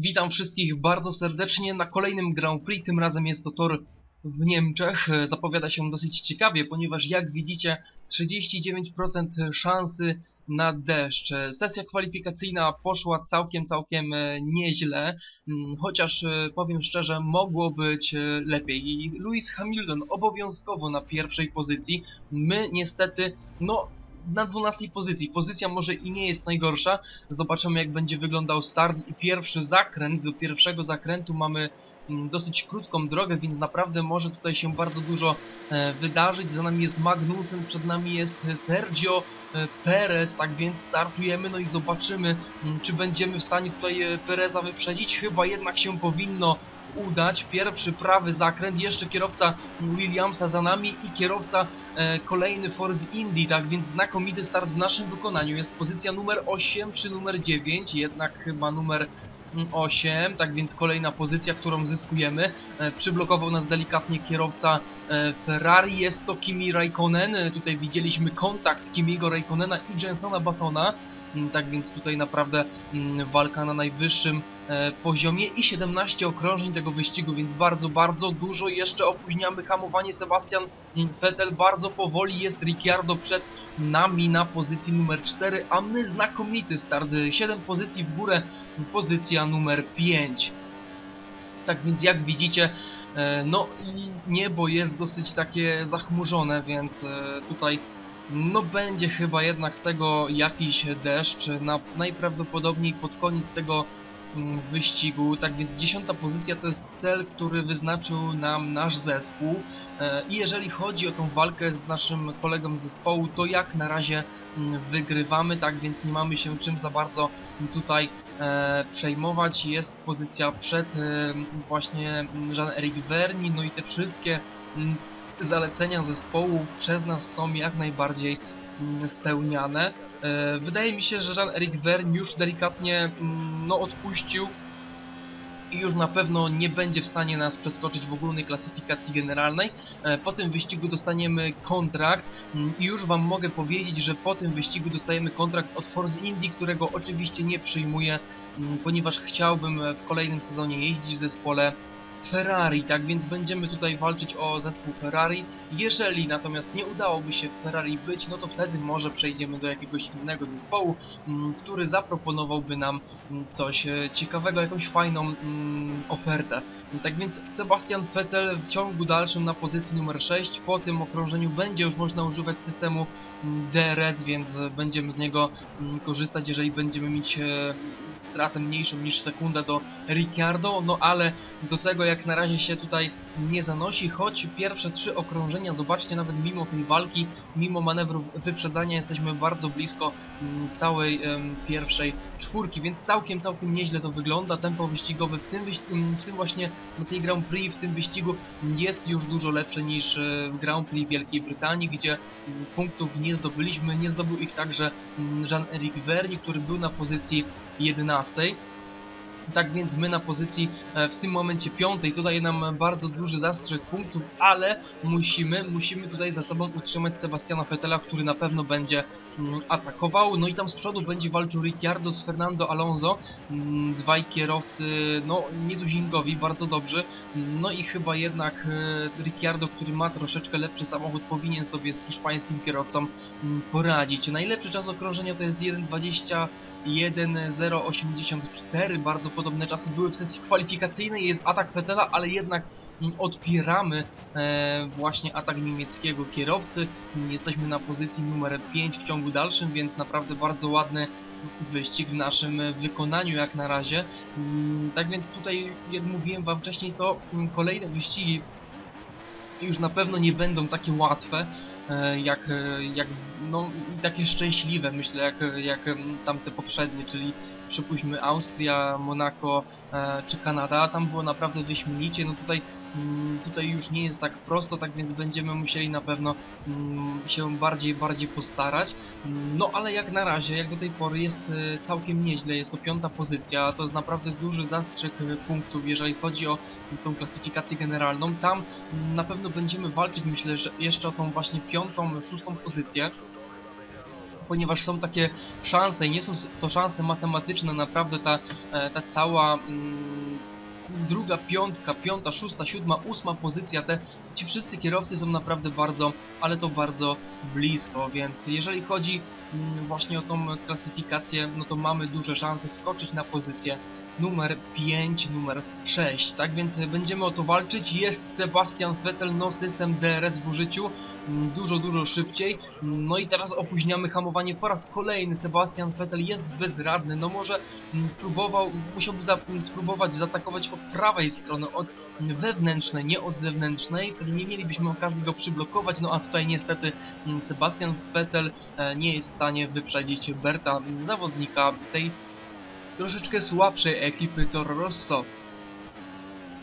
Witam wszystkich bardzo serdecznie na kolejnym Grand Prix, tym razem jest to tor w Niemczech. Zapowiada się dosyć ciekawie, ponieważ jak widzicie 39% szansy na deszcz. Sesja kwalifikacyjna poszła całkiem, całkiem e, nieźle, mm, chociaż e, powiem szczerze, mogło być e, lepiej. Lewis Hamilton obowiązkowo na pierwszej pozycji. My niestety, no na 12 pozycji. Pozycja może i nie jest najgorsza. Zobaczymy jak będzie wyglądał start i pierwszy zakręt. Do pierwszego zakrętu mamy dosyć krótką drogę, więc naprawdę może tutaj się bardzo dużo e, wydarzyć. Za nami jest Magnussen, przed nami jest e, Sergio e, Perez, tak więc startujemy, no i zobaczymy, mm, czy będziemy w stanie tutaj Pereza wyprzedzić. Chyba jednak się powinno udać. Pierwszy prawy zakręt, jeszcze kierowca Williamsa za nami i kierowca e, kolejny Force Indy, tak więc znakomity start w naszym wykonaniu. Jest pozycja numer 8 czy numer 9, jednak chyba numer mm, 8, tak więc kolejna pozycja, którą zyskujemy. E, przyblokował nas delikatnie kierowca e, Ferrari, jest to Kimi Raikkonen. E, tutaj widzieliśmy kontakt Kimiego Raikkonena i Jensona Batona. Mm, Tak więc tutaj naprawdę mm, walka na najwyższym e, poziomie i 17 okrążeń tego wyścigu, więc bardzo, bardzo dużo jeszcze opóźniamy hamowanie. Sebastian mm, Vettel bardzo powoli jest Ricciardo przed nami na pozycji numer 4, a my znakomity start, 7 pozycji w górę, pozycja numer 5. Tak więc jak widzicie, e, no i niebo jest dosyć takie zachmurzone, więc e, tutaj no będzie chyba jednak z tego jakiś deszcz, na, najprawdopodobniej pod koniec tego mm, wyścigu, tak więc dziesiąta pozycja to jest cel, który wyznaczył nam nasz zespół. E, i jeżeli chodzi o tą walkę z naszym kolegą z zespołu, to jak na razie mm, wygrywamy, tak więc nie mamy się czym za bardzo tutaj e, przejmować, jest pozycja przed e, właśnie Jean-Eric Verni, no i te wszystkie mm, zalecenia zespołu przez nas są jak najbardziej mm, spełniane. E, Wydaje mi się, że Jean-Eric Verne już delikatnie mm, no, odpuścił i już na pewno nie będzie w stanie nas przeskoczyć w ogólnej klasyfikacji generalnej. E, Po tym wyścigu dostaniemy kontrakt mm, i już Wam mogę powiedzieć, że po tym wyścigu dostajemy kontrakt od Force Indy, którego oczywiście nie przyjmuję, ponieważ chciałbym w kolejnym sezonie jeździć w zespole Ferrari, tak więc będziemy tutaj walczyć o zespół Ferrari. Jeżeli natomiast nie udałoby się w Ferrari być, no to wtedy może przejdziemy do jakiegoś innego zespołu, mm, który zaproponowałby nam mm, coś e, ciekawego, jakąś fajną mm, ofertę. Tak więc Sebastian Vettel w ciągu dalszym na pozycji numer 6. Po tym okrążeniu będzie już można używać systemu DRS, więc będziemy z niego korzystać, jeżeli będziemy mieć e, stratę mniejszą niż sekunda do Ricciardo, no ale do tego jak na razie się tutaj nie zanosi, choć pierwsze trzy okrążenia, zobaczcie, nawet mimo tej walki, mimo manewrów wyprzedzania jesteśmy bardzo blisko mm, całej pierwszej czwórki, więc całkiem, całkiem nieźle to wygląda, tempo wyścigowe w tym, mm, w tym właśnie na tej Grand Prix, w tym wyścigu jest już dużo lepsze niż e, w Grand Prix Wielkiej Brytanii, gdzie mm, punktów nie zdobyliśmy, nie zdobył ich także Jean-Eric Verni, który był na pozycji 11. Tak więc my na pozycji e, w tym momencie piątej, tutaj nam bardzo duży zastrzyk punktów, ale musimy, musimy tutaj za sobą utrzymać Sebastiana Vettela, który na pewno będzie mm, atakował. No i tam z przodu będzie walczył Ricciardo z Fernando Alonso, mm, dwaj kierowcy, no nieduzinkowi, bardzo dobrzy. Mm, No i chyba jednak e, Ricciardo, który ma troszeczkę lepszy samochód, powinien sobie z hiszpańskim kierowcą poradzić. Najlepszy czas okrążenia to jest 1.20 1.084, bardzo podobne czasy były w sesji kwalifikacyjnej, jest atak Vettela, ale jednak mm, odpieramy e, właśnie atak niemieckiego kierowcy. Jesteśmy na pozycji numer 5 w ciągu dalszym, więc naprawdę bardzo ładny wyścig w naszym wykonaniu jak na razie. Mm, Tak więc tutaj, jak mówiłem wam wcześniej, to mm, kolejne wyścigi już na pewno nie będą takie łatwe, e, jak, e, jak no, takie szczęśliwe, myślę, jak, jak tamte poprzednie, czyli przypuśćmy Austria, Monako e, czy Kanada, tam było naprawdę wyśmienicie, no tutaj, mm, tutaj już nie jest tak prosto, tak więc będziemy musieli na pewno mm, się bardziej, bardziej postarać, Mm, no ale jak na razie, jak do tej pory jest e, całkiem nieźle, jest to piąta pozycja, to jest naprawdę duży zastrzyk e, punktów, jeżeli chodzi o tą klasyfikację generalną, tam na pewno będziemy walczyć, myślę, że jeszcze o tą właśnie piątą, szóstą pozycję. Ponieważ są takie szanse i nie są to szanse matematyczne, naprawdę ta, e, ta cała mm, druga, piątka, piąta, szósta, siódma, ósma pozycja, te, ci wszyscy kierowcy są naprawdę bardzo, ale to bardzo blisko, więc jeżeli chodzi mm, właśnie o tą klasyfikację, no to mamy duże szanse wskoczyć na pozycję numer 5, numer 6, tak? Więc będziemy o to walczyć, jest Sebastian Vettel, no system DRS w użyciu, mm, dużo, dużo szybciej, no i teraz opóźniamy hamowanie. Po raz kolejny, Sebastian Vettel jest bezradny, no może mm, próbował, musiałby za, spróbować zaatakować prawej strony, od wewnętrznej, nie od zewnętrznej, wtedy nie mielibyśmy okazji go przyblokować, no a tutaj niestety Sebastian Vettel e, nie jest w stanie wyprzedzić Berta, zawodnika tej troszeczkę słabszej ekipy Toro Rosso.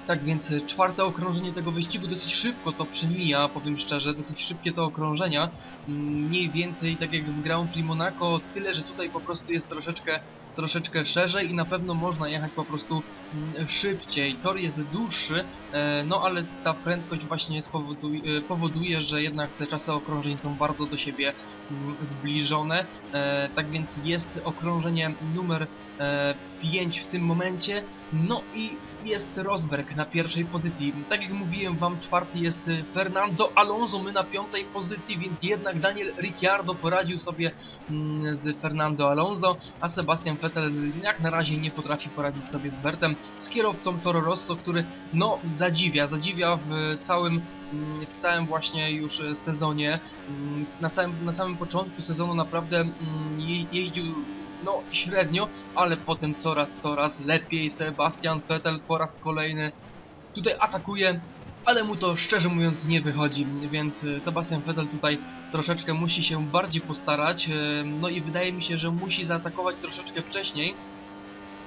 Tak więc czwarte okrążenie tego wyścigu dosyć szybko to przemija, powiem szczerze, dosyć szybkie to okrążenia. Mniej więcej tak jak w Grand Prix Monaco, tyle że tutaj po prostu jest troszeczkę troszeczkę szerzej i na pewno można jechać po prostu mm, szybciej. Tor jest dłuższy, e, no ale ta prędkość właśnie spowoduje, powoduje, że jednak te czasy okrążeń są bardzo do siebie mm, zbliżone. E, tak więc jest okrążenie numer 5 e, w tym momencie. No i jest Rosberg na pierwszej pozycji. Tak jak mówiłem wam, czwarty jest Fernando Alonso, my na piątej pozycji, więc jednak Daniel Ricciardo poradził sobie mm, z Fernando Alonso, a Sebastian Vettel jak na razie nie potrafi poradzić sobie z Bertem, z kierowcą Toro Rosso, który no zadziwia, zadziwia w całym mm, w całym właśnie już sezonie. Mm, na, całym, na samym początku sezonu naprawdę jeździł no średnio, ale potem coraz, coraz lepiej. Sebastian Vettel po raz kolejny tutaj atakuje, ale mu to szczerze mówiąc nie wychodzi, więc e, Sebastian Vettel tutaj troszeczkę musi się bardziej postarać, e, no i wydaje mi się, że musi zaatakować troszeczkę wcześniej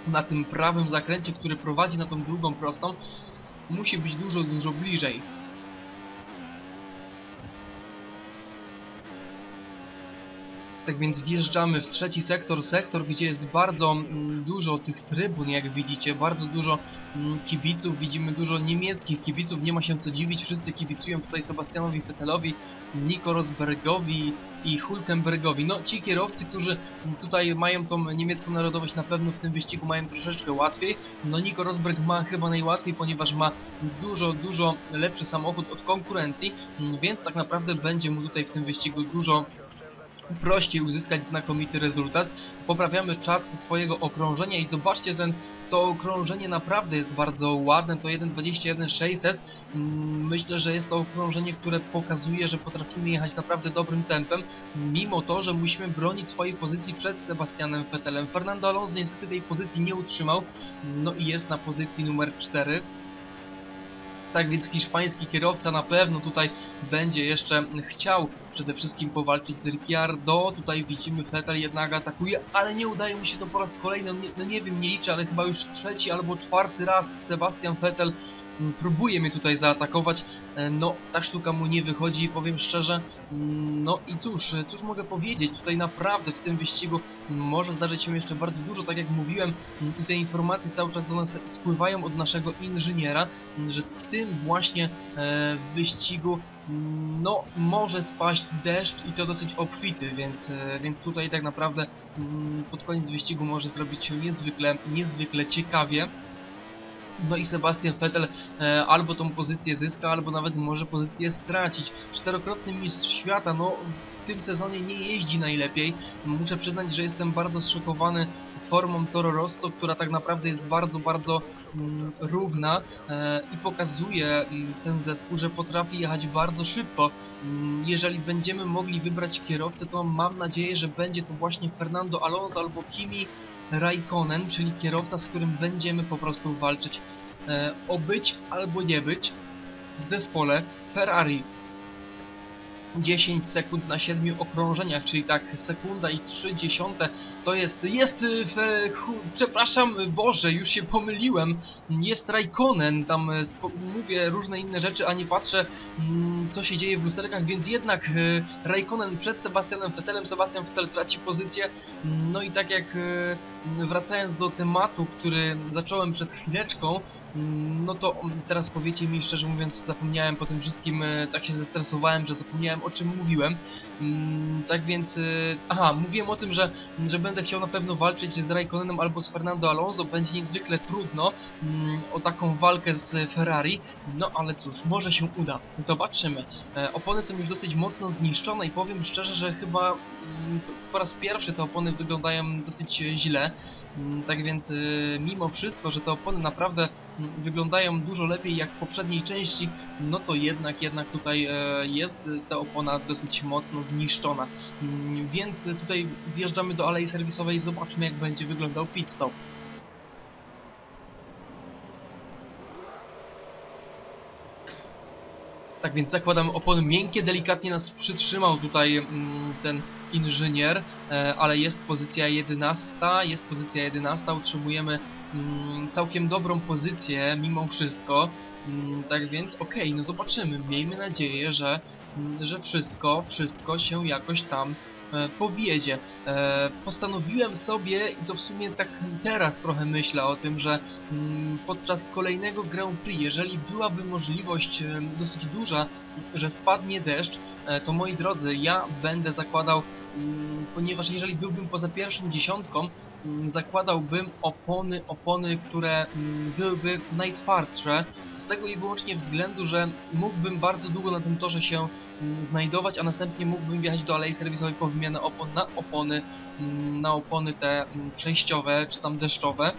na tym prawym zakręcie, który prowadzi na tą długą prostą, musi być dużo, dużo bliżej. Tak więc wjeżdżamy w trzeci sektor, sektor gdzie jest bardzo mm, dużo tych trybun, jak widzicie, bardzo dużo mm, kibiców, widzimy dużo niemieckich kibiców, nie ma się co dziwić, wszyscy kibicują tutaj Sebastianowi Vettelowi, Nico Rosbergowi i Hulkenbergowi. No ci kierowcy, którzy tutaj mają tą niemiecką narodowość na pewno w tym wyścigu mają troszeczkę łatwiej. No Nico Rosberg ma chyba najłatwiej, ponieważ ma dużo, dużo lepszy samochód od konkurencji, więc tak naprawdę będzie mu tutaj w tym wyścigu dużo prościej uzyskać znakomity rezultat. Poprawiamy czas swojego okrążenia i zobaczcie, ten, to okrążenie naprawdę jest bardzo ładne, to 1.21.600. Mm, myślę, że jest to okrążenie, które pokazuje, że potrafimy jechać naprawdę dobrym tempem, mimo to, że musimy bronić swojej pozycji przed Sebastianem Vettelem. Fernando Alonso niestety tej pozycji nie utrzymał, no i jest na pozycji numer 4. Tak więc hiszpański kierowca na pewno tutaj będzie jeszcze chciał przede wszystkim powalczyć z Ricciardo. Tutaj widzimy Vettel jednak atakuje, ale nie udaje mu się to po raz kolejny. No nie, no nie wiem, nie liczę, ale chyba już trzeci albo czwarty raz Sebastian Vettel Mm, próbuje mnie tutaj zaatakować, e, no ta sztuka mu nie wychodzi, powiem szczerze, mm, no i cóż, e, cóż mogę powiedzieć, tutaj naprawdę w tym wyścigu może zdarzyć się jeszcze bardzo dużo, tak jak mówiłem mm, i te informacje cały czas do nas spływają od naszego inżyniera, że w tym właśnie e, wyścigu no może spaść deszcz i to dosyć obfity, więc, więc tutaj tak naprawdę pod koniec wyścigu może zrobić się niezwykle, niezwykle ciekawie. No i Sebastian Vettel e, albo tą pozycję zyska, albo nawet może pozycję stracić. Czterokrotny mistrz świata, no w tym sezonie nie jeździ najlepiej. Muszę przyznać, że jestem bardzo zszokowany formą Toro Rosso, która tak naprawdę jest bardzo, bardzo mm, równa e, i pokazuje mm, ten zespół, że potrafi jechać bardzo szybko. Mm, jeżeli będziemy mogli wybrać kierowcę, to mam nadzieję, że będzie to właśnie Fernando Alonso albo Kimi Raikkonen, czyli kierowca, z którym będziemy po prostu walczyć e, o być albo nie być w zespole Ferrari. 10 sekund na 7 okrążeniach, czyli tak sekunda i 3 dziesiąte to jest, jest, fe, hu, przepraszam, Boże, już się pomyliłem, jest Raikkonen, tam y, mówię różne inne rzeczy, a nie patrzę mm, co się dzieje w lusterkach, więc jednak y, Raikkonen przed Sebastianem Vettelem, Sebastian Vettel traci pozycję, no i tak jak wracając do tematu, który zacząłem przed chwileczką, mm, no to mm, teraz powiecie mi, szczerze mówiąc, zapomniałem po tym wszystkim, e, tak się zestresowałem, że zapomniałem o czym mówiłem. Tak więc, e, aha, mówiłem o tym, że, że będę chciał na pewno walczyć z Raikkonenem albo z Fernando Alonso, będzie niezwykle trudno mm, o taką walkę z Ferrari, no ale cóż, może się uda, zobaczymy. E, Opony są już dosyć mocno zniszczone i powiem szczerze, że chyba po raz pierwszy te opony wyglądają dosyć źle. Mm, Tak więc y, mimo wszystko, że te opony naprawdę mm, wyglądają dużo lepiej jak w poprzedniej części, no to jednak jednak tutaj e, jest ta opona dosyć mocno zniszczona. Mm, Więc tutaj wjeżdżamy do alei serwisowej i zobaczmy jak będzie wyglądał pit stop. Tak więc zakładam opony miękkie, delikatnie nas przytrzymał tutaj mm, ten inżynier, e, ale jest pozycja 11, jest pozycja 11, utrzymujemy mm, całkiem dobrą pozycję mimo wszystko. Mm, Tak więc okej, no zobaczymy, miejmy nadzieję, że, mm, że wszystko, wszystko się jakoś tam e, powiedzie. E, postanowiłem sobie, i to w sumie tak teraz trochę myślę o tym, że podczas kolejnego Grand Prix, jeżeli byłaby możliwość dosyć duża, że spadnie deszcz, to moi drodzy, ja będę zakładał, ponieważ jeżeli byłbym poza pierwszą dziesiątką, mm, zakładałbym opony, opony, które mm, byłyby najtwardsze, z tego i wyłącznie względu, że mógłbym bardzo długo na tym torze się mm, znajdować, a następnie mógłbym wjechać do alei serwisowej po wymianę opon na opony, mm, na opony te mm, przejściowe czy tam deszczowe.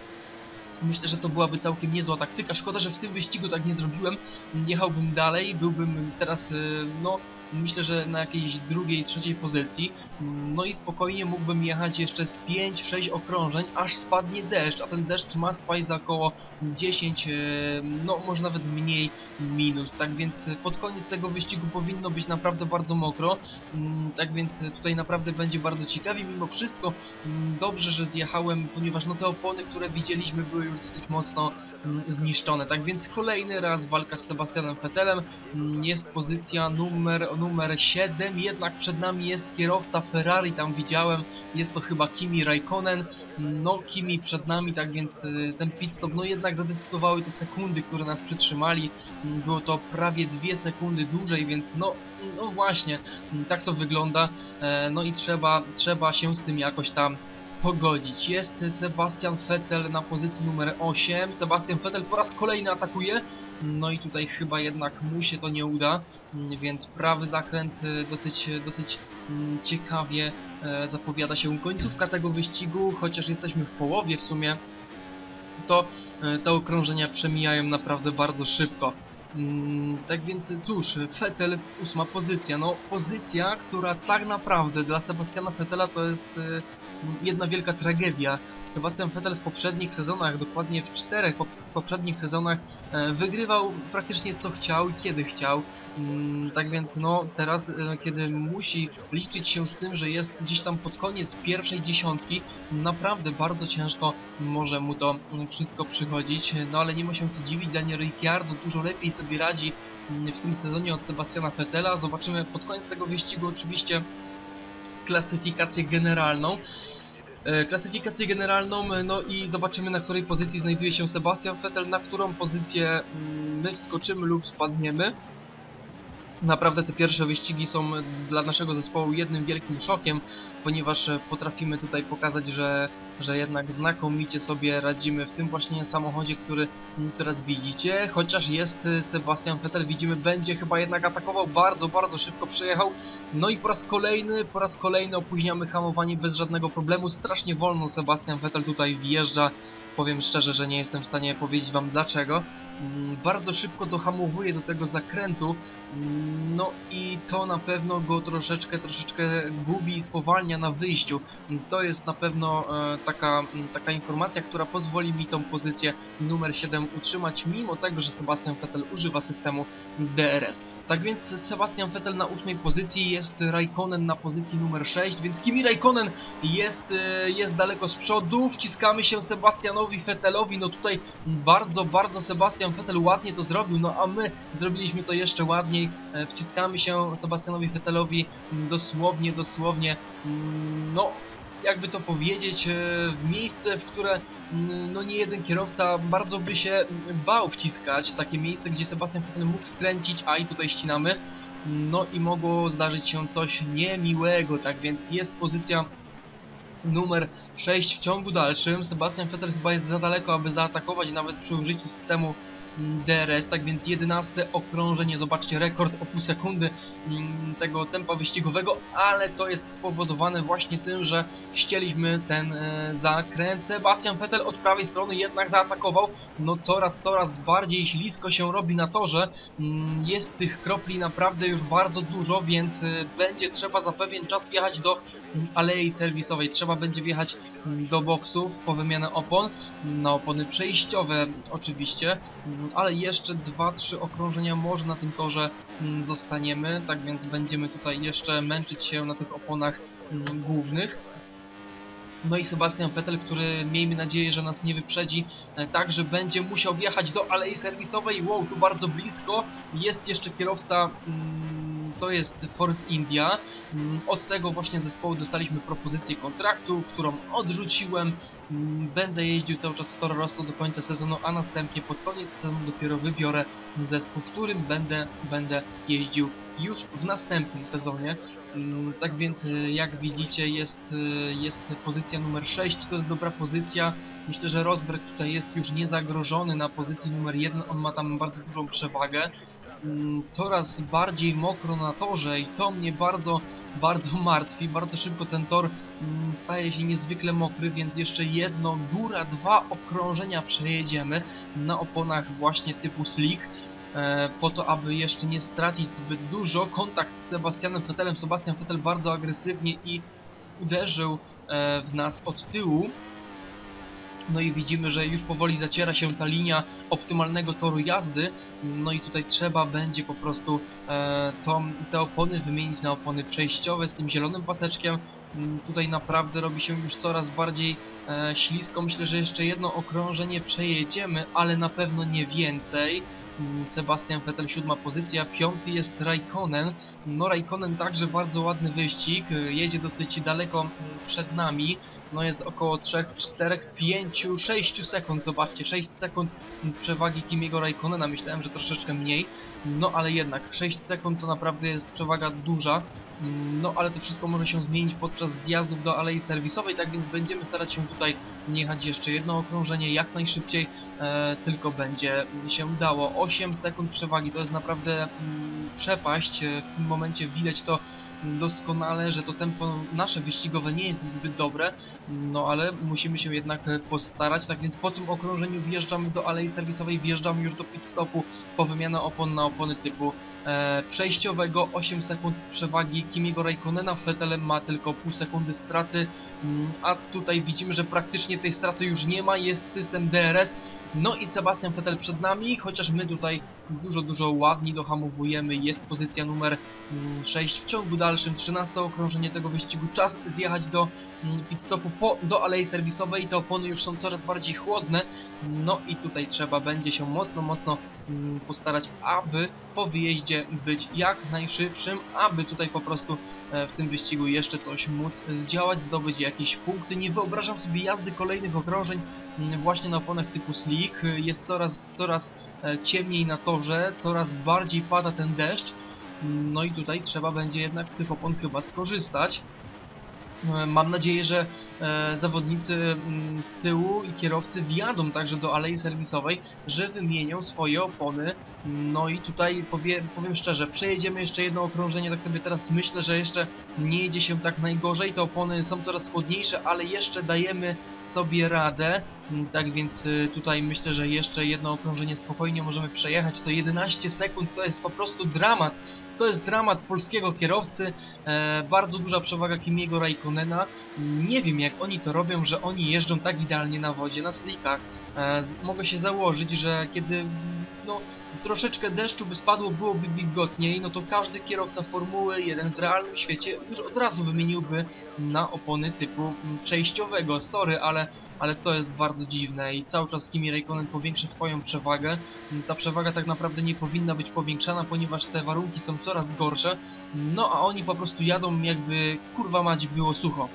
Myślę, że to byłaby całkiem niezła taktyka. Szkoda, że w tym wyścigu tak nie zrobiłem. Jechałbym dalej, byłbym teraz, y, no, myślę, że na jakiejś drugiej, trzeciej pozycji. No i spokojnie mógłbym jechać jeszcze z 5-6 okrążeń, aż spadnie deszcz, a ten deszcz ma spaść za około 10, y, no może nawet mniej minut. Tak więc pod koniec tego wyścigu powinno być naprawdę bardzo mokro. Mm, Tak więc tutaj naprawdę będzie bardzo ciekawie. Mimo wszystko mm, dobrze, że zjechałem, ponieważ no te opony, które widzieliśmy były już dosyć mocno mm, zniszczone. Tak więc kolejny raz walka z Sebastianem Vettelem. Mm, Jest pozycja numer, numer 7, jednak przed nami jest kierowca Ferrari, tam widziałem, jest to chyba Kimi Raikkonen. No Kimi przed nami, tak więc y, ten pit stop, no jednak zadecydowały te sekundy, które nas przytrzymali. Było to prawie dwie sekundy dłużej, więc no, no właśnie, tak to wygląda. E, No i trzeba, trzeba się z tym jakoś tam pogodzić. Jest Sebastian Vettel na pozycji numer 8. Sebastian Vettel po raz kolejny atakuje. No i tutaj chyba jednak mu się to nie uda, mm, więc prawy zakręt y, dosyć, dosyć mm, ciekawie e, zapowiada się końcówka tego wyścigu, chociaż jesteśmy w połowie w sumie. To e, te okrążenia przemijają naprawdę bardzo szybko. Mm, Tak więc cóż, Vettel, ósma pozycja. No, pozycja, która tak naprawdę dla Sebastiana Vettela to jest e, jedna wielka tragedia. Sebastian Vettel w poprzednich sezonach, dokładnie w czterech pop poprzednich sezonach, e, wygrywał praktycznie co chciał i kiedy chciał. Mm, Tak więc no, teraz e, kiedy musi liczyć się z tym, że jest gdzieś tam pod koniec pierwszej dziesiątki, naprawdę bardzo ciężko może mu to mm, wszystko przychodzić. No ale nie ma się co dziwić, Daniel Ricciardo dużo lepiej sobie radzi mm, w tym sezonie od Sebastiana Vettela. Zobaczymy pod koniec tego wyścigu oczywiście klasyfikację generalną. E, Klasyfikację generalną, e, no i zobaczymy na której pozycji znajduje się Sebastian Vettel, na którą pozycję mm, my wskoczymy lub spadniemy. Naprawdę te pierwsze wyścigi są dla naszego zespołu jednym wielkim szokiem, ponieważ e, potrafimy tutaj pokazać, że, że jednak znakomicie sobie radzimy w tym właśnie samochodzie, który teraz widzicie. Chociaż jest e, Sebastian Vettel, widzimy, będzie chyba jednak atakował bardzo, bardzo szybko przejechał. No i po raz kolejny, po raz kolejny opóźniamy hamowanie bez żadnego problemu. Strasznie wolno Sebastian Vettel tutaj wjeżdża. Powiem szczerze, że nie jestem w stanie powiedzieć wam dlaczego. Mm, Bardzo szybko dohamowuje do tego zakrętu. Mm, No i to na pewno go troszeczkę, troszeczkę gubi i spowalnia na wyjściu. To jest na pewno e, taka, mm, taka informacja, która pozwoli mi tą pozycję numer 7 utrzymać, mimo tego, że Sebastian Vettel używa systemu DRS. Tak więc Sebastian Vettel na ósmej pozycji, jest Raikkonen na pozycji numer 6, więc Kimi Raikkonen jest, e, jest daleko z przodu, wciskamy się Sebastianowi Vettelowi, no tutaj bardzo, bardzo Sebastian Vettel ładnie to zrobił, no a my zrobiliśmy to jeszcze ładniej, e, wciskamy się Sebastianowi Vettelowi mm, dosłownie, dosłownie, mm, no jakby to powiedzieć, e, miejsce, w które mm, no nie jeden kierowca bardzo by się mm, bał wciskać, takie miejsce, gdzie Sebastian Vettel mógł skręcić, a i tutaj ścinamy, no i mogło zdarzyć się coś niemiłego, tak więc jest pozycja numer 6 w ciągu dalszym. Sebastian Vettel chyba jest za daleko, aby zaatakować nawet przy użyciu systemu DRS, tak więc 11 okrążenie, zobaczcie rekord o pół sekundy mm, tego tempa wyścigowego, ale to jest spowodowane właśnie tym, że ścieliśmy ten e, zakręt. Sebastian Vettel od prawej strony jednak zaatakował, no coraz, coraz bardziej ślisko się robi na torze, mm, jest tych kropli naprawdę już bardzo dużo, więc e, będzie trzeba za pewien czas wjechać do mm, alei serwisowej, trzeba będzie wjechać do boksów po wymianę opon, na opony przejściowe oczywiście, ale jeszcze 2-3 okrążenia może na tym torze mm, zostaniemy, tak więc będziemy tutaj jeszcze męczyć się na tych oponach mm, głównych. No i Sebastian Vettel, który miejmy nadzieję, że nas nie wyprzedzi, e, także będzie musiał wjechać do alei serwisowej. Wow, tu bardzo blisko. Jest jeszcze kierowca... Mm, to jest Force India. Mm, od tego właśnie zespołu dostaliśmy propozycję kontraktu, którą odrzuciłem. Mm, będę jeździł cały czas w Toro Rosso do końca sezonu, a następnie pod koniec sezonu dopiero wybiorę zespół, w którym będę, będę jeździł już w następnym sezonie. Mm, tak więc y, jak widzicie jest, y, jest pozycja numer 6, to jest dobra pozycja. Myślę, że Rosberg tutaj jest już niezagrożony na pozycji numer 1, on ma tam bardzo dużą przewagę. Mm, coraz bardziej mokro na torze i to mnie bardzo, bardzo martwi. Bardzo szybko ten tor mm, staje się niezwykle mokry, więc jeszcze jedno, góra, dwa okrążenia przejedziemy na oponach właśnie typu slick e, po to, aby jeszcze nie stracić zbyt dużo. Kontakt z Sebastianem Vettelem. Sebastian Vettel bardzo agresywnie i uderzył e, w nas od tyłu. No i widzimy, że już powoli zaciera się ta linia optymalnego toru jazdy. No i tutaj trzeba będzie po prostu e, to, te opony wymienić na opony przejściowe z tym zielonym paseczkiem. Mm, tutaj naprawdę robi się już coraz bardziej e, ślisko. Myślę, że jeszcze jedno okrążenie przejedziemy, ale na pewno nie więcej. Mm, Sebastian Vettel siódma pozycja, piąty jest Raikkonen. No Raikkonen także bardzo ładny wyścig, jedzie dosyć daleko mm, przed nami. No jest około 3, 4, 5, 6 sekund, zobaczcie, 6 sekund przewagi Kimiego Raikkonena, myślałem, że troszeczkę mniej. No ale jednak 6 sekund to naprawdę jest przewaga duża. No ale to wszystko może się zmienić podczas zjazdów do alei serwisowej, tak więc będziemy starać się tutaj jechać jeszcze jedno okrążenie jak najszybciej e, tylko będzie się dało. 8 sekund przewagi to jest naprawdę mm, przepaść, e, w tym momencie widać to doskonale, że to tempo nasze wyścigowe nie jest zbyt dobre, no ale musimy się jednak postarać, tak więc po tym okrążeniu wjeżdżamy do alei serwisowej, wjeżdżamy już do pit stopu po wymianę opon na opony typu e, przejściowego, 8 sekund przewagi Kimiego Raikkonena, Vettel ma tylko pół sekundy straty, mm, a tutaj widzimy, że praktycznie tej straty już nie ma, jest system DRS, no i Sebastian Vettel przed nami, chociaż my tutaj dużo, dużo ładniej dohamowujemy, jest pozycja numer 6 mm, w ciągu dalszym, 13 okrążenie tego wyścigu, czas zjechać do mm, pit stopu po, do alei serwisowej, te opony już są coraz bardziej chłodne, no i tutaj trzeba będzie się mocno, mocno mm, postarać, aby po wyjeździe być jak najszybszym, aby tutaj po prostu e, w tym wyścigu jeszcze coś móc zdziałać, zdobyć jakieś punkty. Nie wyobrażam sobie jazdy kolejnych okrążeń właśnie na oponach typu slick, jest coraz, coraz e, ciemniej na torze, coraz bardziej pada ten deszcz, no i tutaj trzeba będzie jednak z tych opon chyba skorzystać. E, mam nadzieję, że e, zawodnicy mm, z tyłu i kierowcy wjadą także do alei serwisowej, że wymienią swoje opony. No i tutaj powiem, powiem szczerze, przejedziemy jeszcze jedno okrążenie, tak sobie teraz myślę, że jeszcze nie jedzie się tak najgorzej. Te opony są coraz chłodniejsze, ale jeszcze dajemy sobie radę. Mm, tak więc y, tutaj myślę, że jeszcze jedno okrążenie spokojnie możemy przejechać. To 11 sekund to jest po prostu dramat. To jest dramat polskiego kierowcy. E, bardzo duża przewaga Kimiego Raikkonena. Nie wiem jak oni to robią, że oni jeżdżą tak idealnie na wodzie, na slickach. E, mogę się założyć, że kiedy no, troszeczkę deszczu by spadło, byłoby wilgotniej, no to każdy kierowca Formuły 1 w realnym świecie już od razu wymieniłby na opony typu mm, przejściowego. Sorry, ale ale to jest bardzo dziwne i cały czas Kimi Raikkonen powiększa swoją przewagę. Ta przewaga tak naprawdę nie powinna być powiększana, ponieważ te warunki są coraz gorsze, no a oni po prostu jadą jakby kurwa mać było sucho.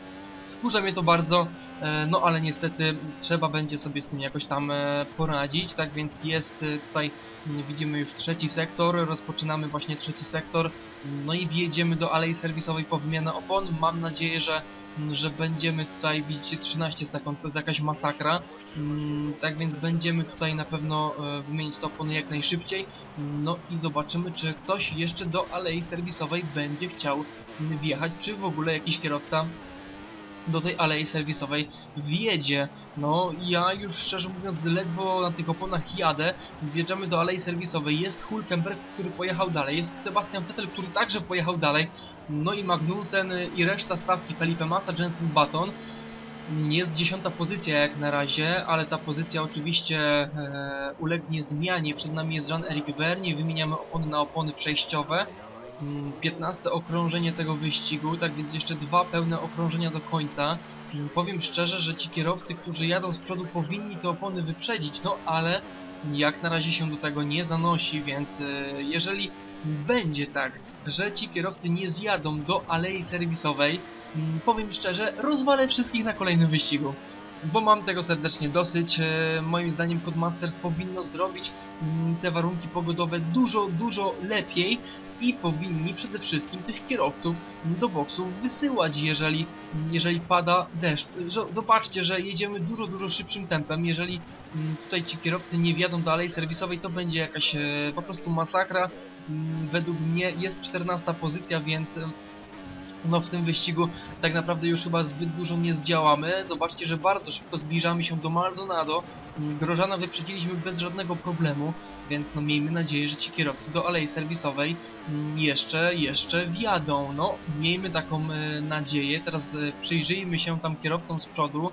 Wkurza mnie to bardzo, e, no ale niestety trzeba będzie sobie z tym jakoś tam e, poradzić, tak więc jest e, tutaj, m, widzimy już trzeci sektor, rozpoczynamy właśnie trzeci sektor, no i wjedziemy do alei serwisowej po wymianę opon, mam nadzieję, że, m, że będziemy tutaj, widzicie 13 sekund, to jest jakaś masakra, Mm, tak więc będziemy tutaj na pewno wymienić te opony jak najszybciej, no i zobaczymy, czy ktoś jeszcze do alei serwisowej będzie chciał mm, wjechać, czy w ogóle jakiś kierowca do tej alei serwisowej wjedzie. No, ja już szczerze mówiąc ledwo na tych oponach jadę. Wjeżdżamy do alei serwisowej. Jest Hulkenberg, który pojechał dalej. Jest Sebastian Vettel, który także pojechał dalej. No i Magnussen i reszta stawki Felipe Massa, Jensen Button. Jest dziesiąta pozycja jak na razie, ale ta pozycja oczywiście e, ulegnie zmianie. Przed nami jest Jean-Eric Vergne, wymieniamy opony na opony przejściowe. Mm, 15 okrążenie tego wyścigu, tak więc jeszcze dwa pełne okrążenia do końca. Mm, Powiem szczerze, że ci kierowcy, którzy jadą z przodu powinni te opony wyprzedzić, no ale jak na razie się do tego nie zanosi, więc e, jeżeli będzie tak, że ci kierowcy nie zjadą do alei serwisowej, mm, powiem szczerze, rozwalę wszystkich na kolejnym wyścigu. Bo mam tego serdecznie dosyć. E, Moim zdaniem Codemasters powinno zrobić mm, te warunki pogodowe dużo, dużo lepiej i powinni przede wszystkim tych kierowców do boksów wysyłać, jeżeli, jeżeli pada deszcz. Zo- Zobaczcie, że jedziemy dużo, dużo szybszym tempem. Jeżeli mm, tutaj ci kierowcy nie wjadą do alei serwisowej, to będzie jakaś e, po prostu masakra. Mm, Według mnie jest 14 pozycja, więc e, no w tym wyścigu tak naprawdę już chyba zbyt dużo nie zdziałamy. Zobaczcie, że bardzo szybko zbliżamy się do Maldonado. Mm, Grożana wyprzedziliśmy bez żadnego problemu, więc no miejmy nadzieję, że ci kierowcy do alei serwisowej mm, jeszcze, jeszcze wjadą. No, miejmy taką e, nadzieję. Teraz e, przyjrzyjmy się tam kierowcom z przodu,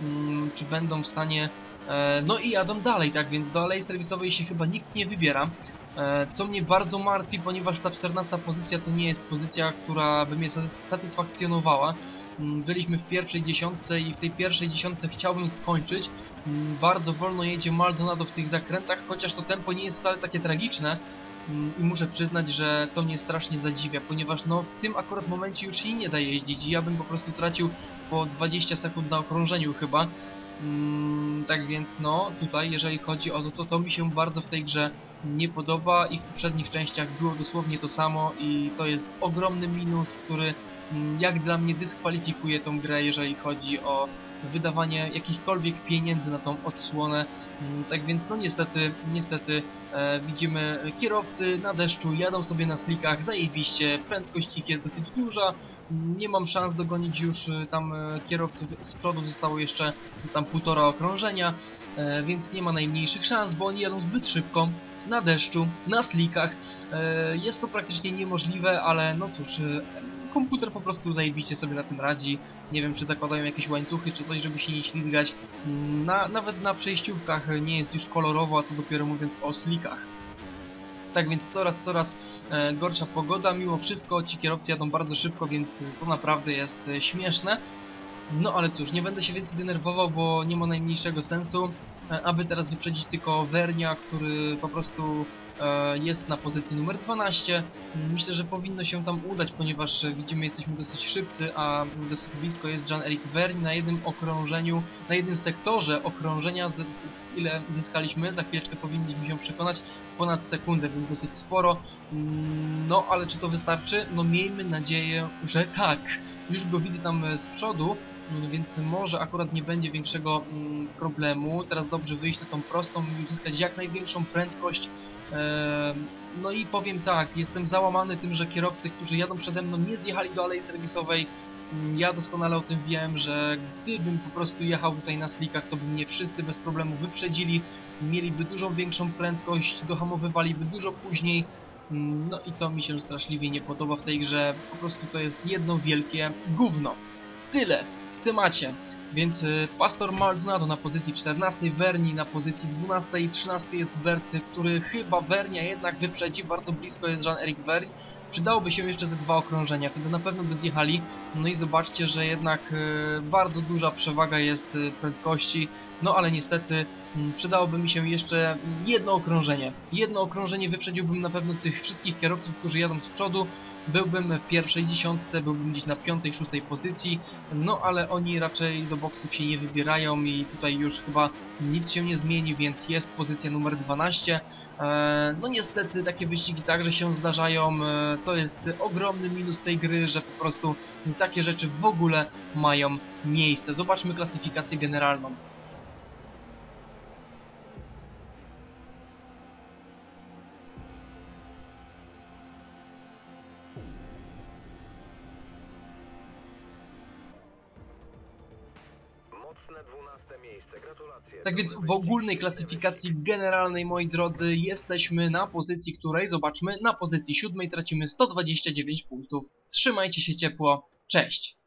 mm, czy będą w stanie... E, no i jadą dalej, tak więc do alei serwisowej się chyba nikt nie wybiera. E, Co mnie bardzo martwi, ponieważ ta 14 pozycja to nie jest pozycja, która by mnie satys- satysfakcjonowała. Mm, Byliśmy w pierwszej dziesiątce i w tej pierwszej dziesiątce chciałbym skończyć. Mm, Bardzo wolno jedzie Maldonado w tych zakrętach, chociaż to tempo nie jest wcale takie tragiczne. Mm, I muszę przyznać, że to mnie strasznie zadziwia, ponieważ no w tym akurat momencie już jej nie da jeździć i ja bym po prostu tracił po 20 sekund na okrążeniu chyba. Mm, tak więc no, tutaj jeżeli chodzi o to, to, to mi się bardzo w tej grze nie podoba. I w poprzednich częściach było dosłownie to samo i to jest ogromny minus, który mm, jak dla mnie dyskwalifikuje tą grę, jeżeli chodzi o wydawanie jakichkolwiek pieniędzy na tą odsłonę. Mm, Tak więc no niestety, niestety e, widzimy kierowcy na deszczu, jadą sobie na slickach, zajebiście, prędkość ich jest dosyć duża, Mm, nie mam szans dogonić już e, tam e, kierowców z przodu, zostało jeszcze tam półtora okrążenia, e, więc nie ma najmniejszych szans, bo oni jadą zbyt szybko, na deszczu, na slickach. E, Jest to praktycznie niemożliwe, ale no cóż, e, komputer po prostu zajebiście sobie na tym radzi. Nie wiem, czy zakładają jakieś łańcuchy, czy coś, żeby się nie ślizgać. Na, nawet na przejściówkach nie jest już kolorowo, a co dopiero mówiąc o slickach. Tak więc coraz, coraz e, gorsza pogoda. Mimo wszystko ci kierowcy jadą bardzo szybko, więc to naprawdę jest e, śmieszne. No ale cóż, nie będę się więcej denerwował, bo nie ma najmniejszego sensu, e, aby teraz wyprzedzić tylko Wernia, który po prostu jest na pozycji numer 12. Myślę, że powinno się tam udać, ponieważ e, widzimy, jesteśmy dosyć szybcy, a dosyć blisko jest Jean-Eric Vergne na jednym okrążeniu, na jednym sektorze okrążenia, z, ile zyskaliśmy, za chwileczkę powinniśmy się przekonać, ponad sekundę, więc dosyć sporo. Mm, No, ale czy to wystarczy? No miejmy nadzieję, że tak. Już go widzę tam e, z przodu, mm, więc może akurat nie będzie większego mm, problemu. Teraz dobrze wyjść na tą prostą i uzyskać jak największą prędkość. No i powiem tak, jestem załamany tym, że kierowcy, którzy jadą przede mną nie zjechali do alei serwisowej. Mm, Ja doskonale o tym wiem, że gdybym po prostu jechał tutaj na slickach, to by mnie wszyscy bez problemu wyprzedzili, mieliby dużo większą prędkość, dohamowywaliby dużo później. Mm, No i to mi się straszliwie nie podoba w tej grze. Po prostu to jest jedno wielkie gówno. Tyle w temacie. Więc y, Pastor Maldonado na pozycji 14, Verni na pozycji 12 i 13 jest Bert, który chyba Vernia jednak wyprzedzi, bardzo blisko jest Jean-Eric Vergne. Przydałoby się jeszcze ze dwa okrążenia, wtedy na pewno by zjechali. No i zobaczcie, że jednak y, bardzo duża przewaga jest y, prędkości, no ale niestety przydałoby mi się jeszcze jedno okrążenie. Jedno okrążenie wyprzedziłbym na pewno tych wszystkich kierowców, którzy jadą z przodu. Byłbym w pierwszej dziesiątce, byłbym gdzieś na piątej, szóstej pozycji, no ale oni raczej do boksów się nie wybierają i tutaj już chyba nic się nie zmieni, więc jest pozycja numer 12. E, no niestety takie wyścigi także się zdarzają, e, to jest ogromny minus tej gry, że po prostu takie rzeczy w ogóle mają miejsce. Zobaczmy klasyfikację generalną. Tak więc w ogólnej klasyfikacji generalnej, moi drodzy, jesteśmy na pozycji której, zobaczmy, na pozycji siódmej tracimy 129 punktów. Trzymajcie się ciepło, cześć!